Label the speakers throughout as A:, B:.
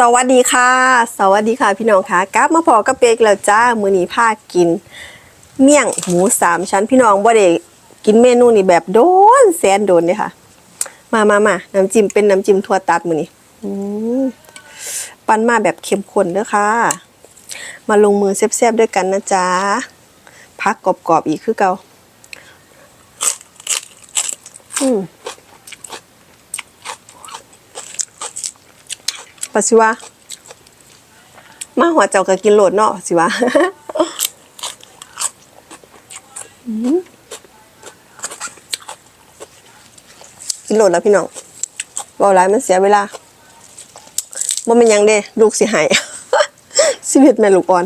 A: สวัสดีค่ะ สวัสดีค่ะพี่น้องค่ะกลับมาพอกับเปกแล้วจ้ามือนี้ากิน เมี่ยงหมูสามชั้นพี่น้องบ่ได้กินเมนูนี้แบบโดนแสนโดนเลยค่ะ มามามาน้ำจิ้มเป็นน้ำจิ้มทั่วตัดมือนี้อืมปั้นมาแบบเข้มข้นเด้อค่ะ มาลงมือแซ่บๆด้วยกันนะจ๊ะพักกรอบๆอีกคือเกาอืม ปะสิวะมาหัวเจ้าก็กินโหลดเนาะสิวะกินโหลดแล้วพี่น้องบอกไรมันเสียเวลาบ่เป็นยังเด้ลูกสิหายชีวิตแม่ลูกอ่อน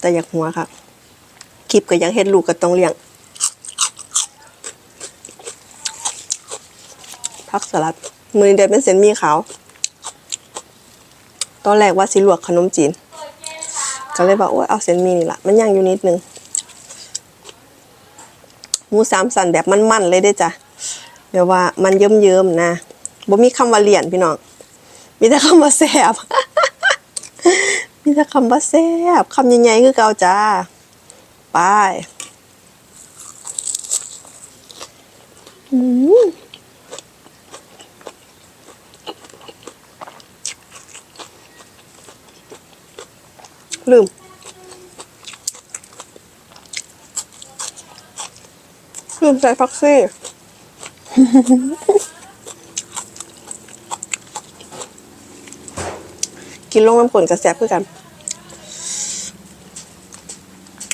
A: แต่อยากหัวครับคลิปก็ยากเฮ็ดลูกก็ต้องเลี้ยงผักสลัดมือเด็ดเป็นเส้นมีขาว ตอนแรกว่าสิลวกขนมจีน ก็เลยบอกโอ้ยเอาเส้นมีนี่ละมันย่างอยู่นิดนึงหมูสามสันแบบมันๆเลยได้จ้ะแบบว่ามันเยิ้มๆนะบ่มีคำว่าเลี่ยนพี่น้องมีแต่คำว่าแซบมีแต่คำว่าแซบคำใหญ่ๆคือเก่าจ้าไปอืม ลืม ลืมใส่พักซี่กินลงน้ำผลกับแซ่บคือกัน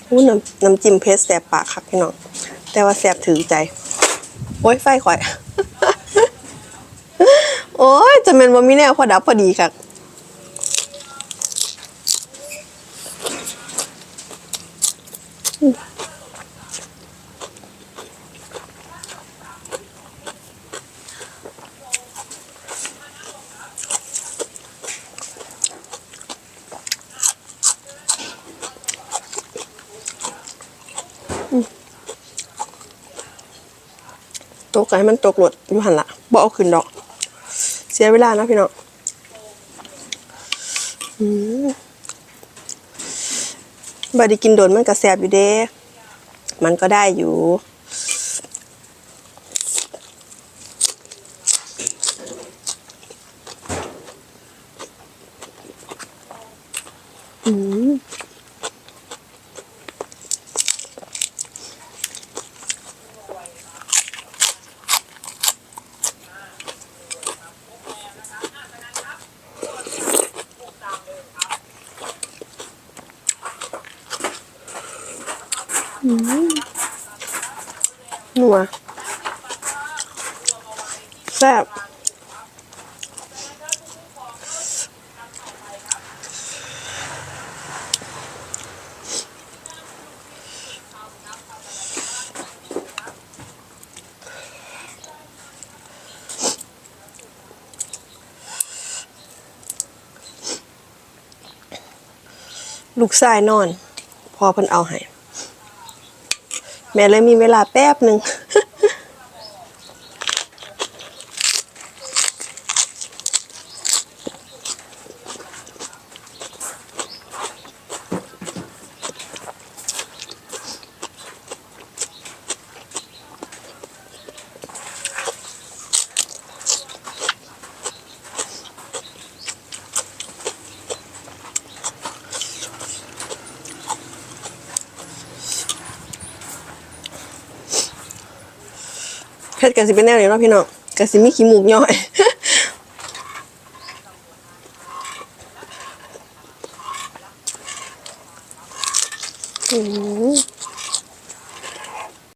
A: อู้น้ำน้ำจิ้มเพชรแซ่บปากครับพี่น้อง แต่ว่าแซ่บถือใจ โอ้ยไฟข่อย โอ้ยจะเป็นว่ามีแนวพอดับพอดีค่ะ ตกให้มันตกหลดอยู่หันละบ่เอาขึ้นดอก เสียเวลานะพี่น้องอืม บไดกินโดนมันก็แสบอยู่เด้ มันก็ได้อยู่ อืม นัวแซ่บลูกชายนอน พอเพิ่นเอาให้ แม่เลยมีเวลาแป๊บหนึ่ง เพชรกันสิเป็นแนวนี้เนาะพี่น้องกันสิมีขี้มูกย่อยอืม